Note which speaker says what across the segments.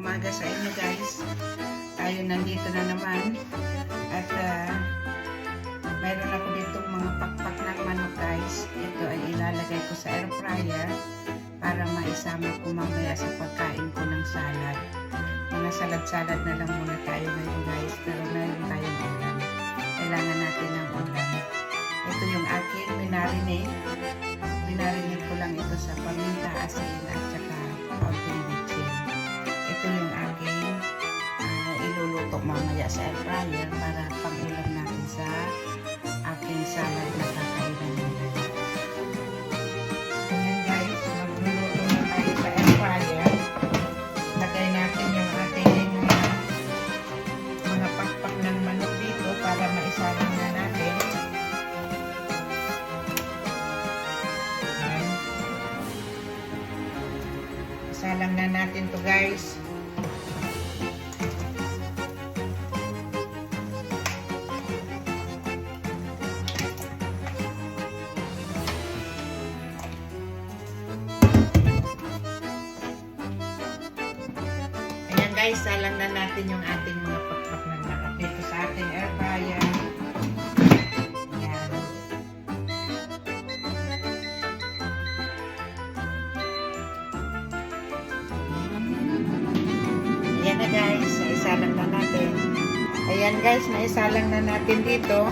Speaker 1: umaga sa inyo guys. Tayo nandito na naman. At uh, mayroon ako ditong mga pakpak ng manok guys. Ito ay ilalagay ko sa air fryer para maisama ko mamaya sa pagkain ko ng salad. Mga salad-salad na lang muna tayo ngayon guys. Pero meron tayong ulam. Kailangan natin ng ulam. Ito yung aking minarinate. Minarinate ko lang ito sa paminta, asin at saka kaunting sa air fryer para pang-ulam natin sa aking salad Ayan guys, salang na natin yung ating mga pakpak ng manok dito sa ating air fryer. Ayan. Ayan na guys, naisalang na natin. Ayan guys, naisalang na natin dito.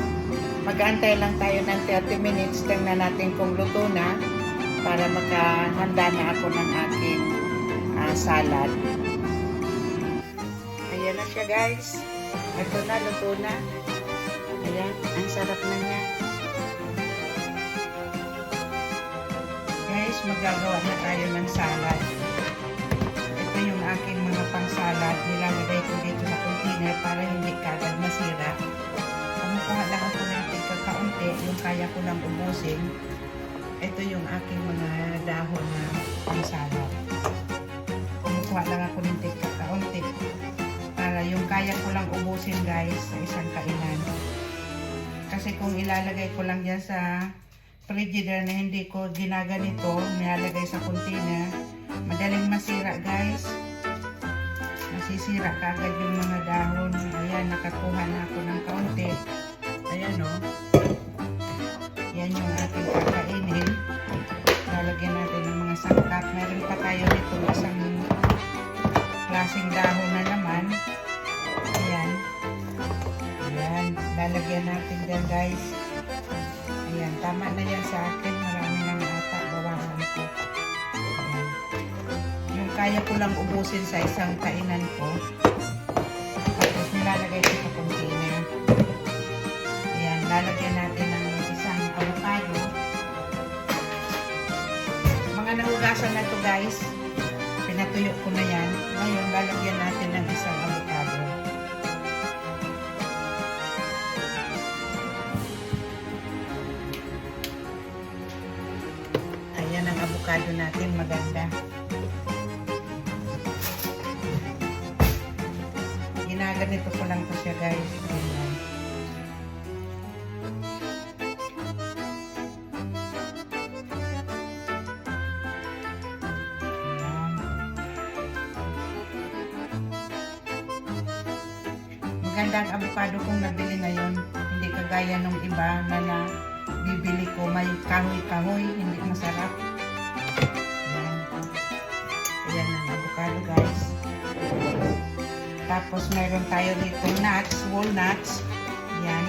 Speaker 1: Mag-aantay lang tayo ng 30 minutes. Tingnan natin kung luto na para makahanda na ako ng aking ah, salad. Na siya guys. Ito na, luto na. Ayan, ang sarap na niya. Guys, magagawa na tayo ng salad. Ito yung aking mga pang-salad. Nilalagay ko dito sa container para hindi kagad masira. Kumukuha lang ako ng tigkakaunti, yung kaya ko lang ubusin. Ito yung aking mga dahon na pang-salad. Kumukuha lang ako ng tigkakaunti kaya ko lang ubusin guys sa isang kainan. Kasi kung ilalagay ko lang yan sa frigider na hindi ko ginaganito, nilalagay sa container, madaling masira guys. Masisira kagad yung mga dahon. Ayan, nakakuha na ako ng kaunti. Ayan o. Yan yung ating kakainin. Lalagyan natin ng mga sangkap. Meron pa tayo dito isang klaseng dahon Dyan guys. Ayan. Tama na yan sa akin. Marami nang ata. Bawasan ko. Ayan. Yung kaya ko lang ubusin sa isang kainan ko. Tapos nilalagay ko sa container. Ayan. Lalagyan natin ng isang avocado. Mga nahugasan na to guys. Pinatuyo ko na yan. Ngayon, lalagyan natin ng isang avocado. Avocado natin. Maganda. Ginaganito ko lang to siya guys. Maganda ang avocado kong nabili ngayon. Hindi kagaya nung iba na na bibili ko may kahoy-kahoy, hindi masarap. Tapos meron tayo dito nuts, walnuts. Ayan.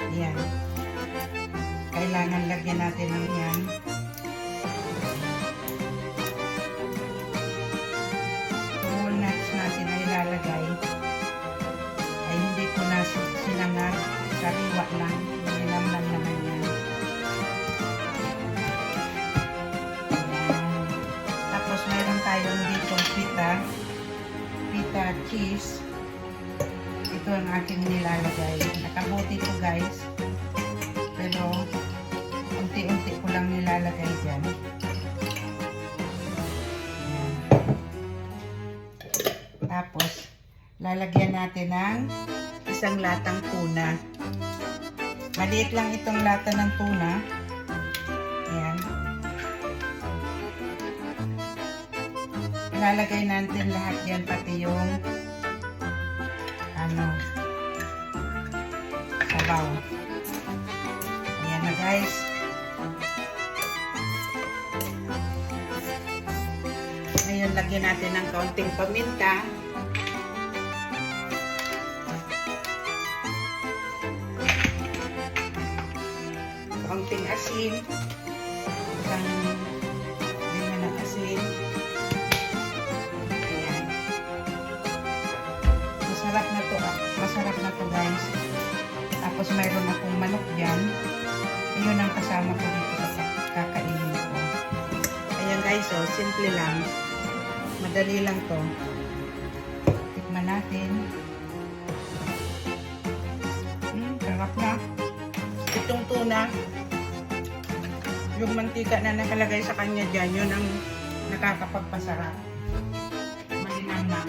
Speaker 1: Ayan. Kailangan lagyan natin ng yan. Cheese ito ang aking nilalagay nakabuti ko guys pero unti-unti ko lang nilalagay dyan Ayan. Tapos, lalagyan natin ng isang latang tuna. Maliit lang itong lata ng tuna. Ayan. Ilalagay natin lahat yan, pati yung ano, sabaw. Ayan na guys. Ngayon, lagyan natin ng kaunting paminta. Kaunting asin. Isang Tapos mayroon akong manok dyan. Ayun ang kasama ko dito sa kakainin ko. Ayan guys, oh, simple lang. Madali lang to. Tikman natin. Hmm, sarap na. Itong tuna, yung mantika na nakalagay sa kanya dyan, yun ang nakakapagpasarap. Malinang na.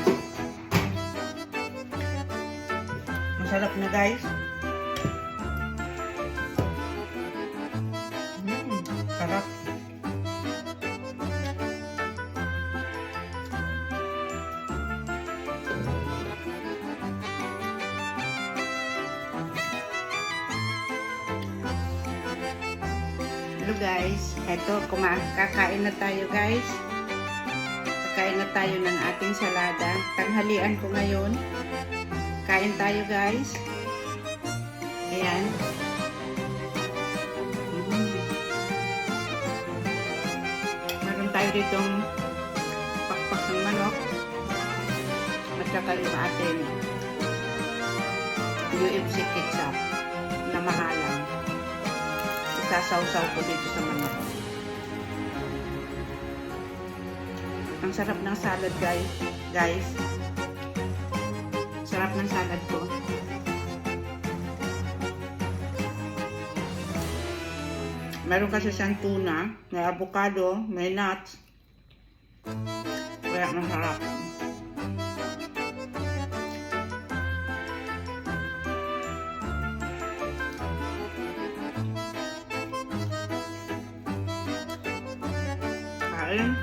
Speaker 1: Masarap na guys. Hello guys, eto kakain na tayo guys. Kakain na tayo ng ating salada. Tanghalian ko ngayon. Kain tayo guys. Ayan. Mm. Meron tayo ditong pakpak ng manok. At saka yung ating UFC ketchup na mahalang. Isasawsaw ko dito sa manok. Ang sarap ng salad guys. Guys. Sarap ng salad ko. Meron kasi siyang tuna, may avocado, may nuts. Kaya masarap. Kain.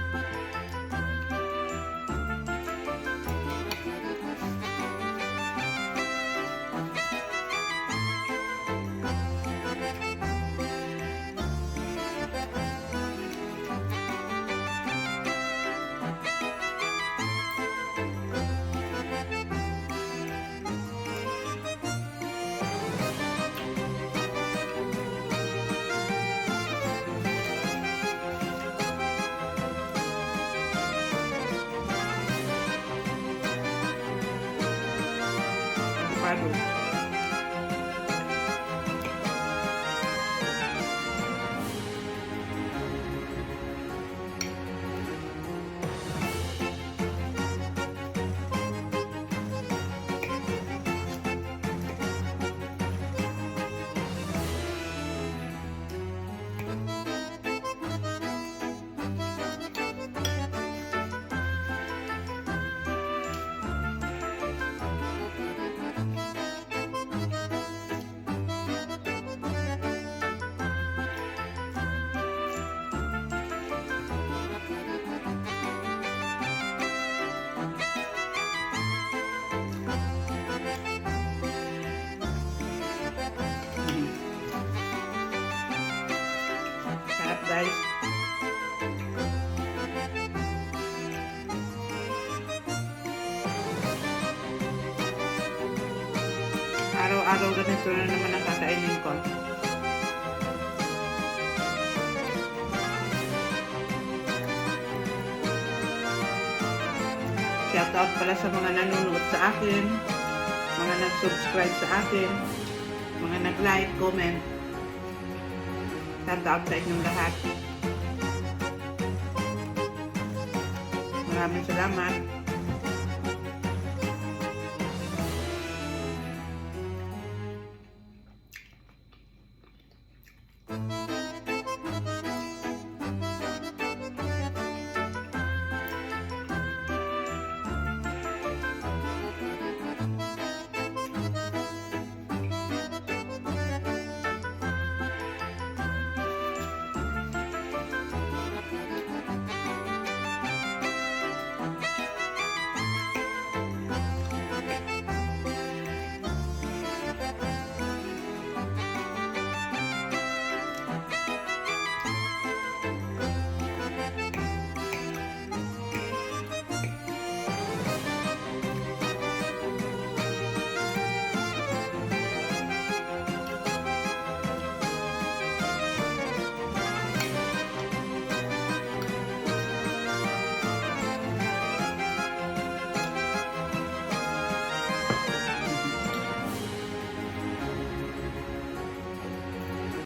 Speaker 1: Avocado. Araw-araw ganito na naman ang kakainin ko. Shoutout pala sa mga nanonood sa akin, mga nag-subscribe sa akin, mga nag-like, comment. Shoutout sa inyong lahat. Maraming salamat.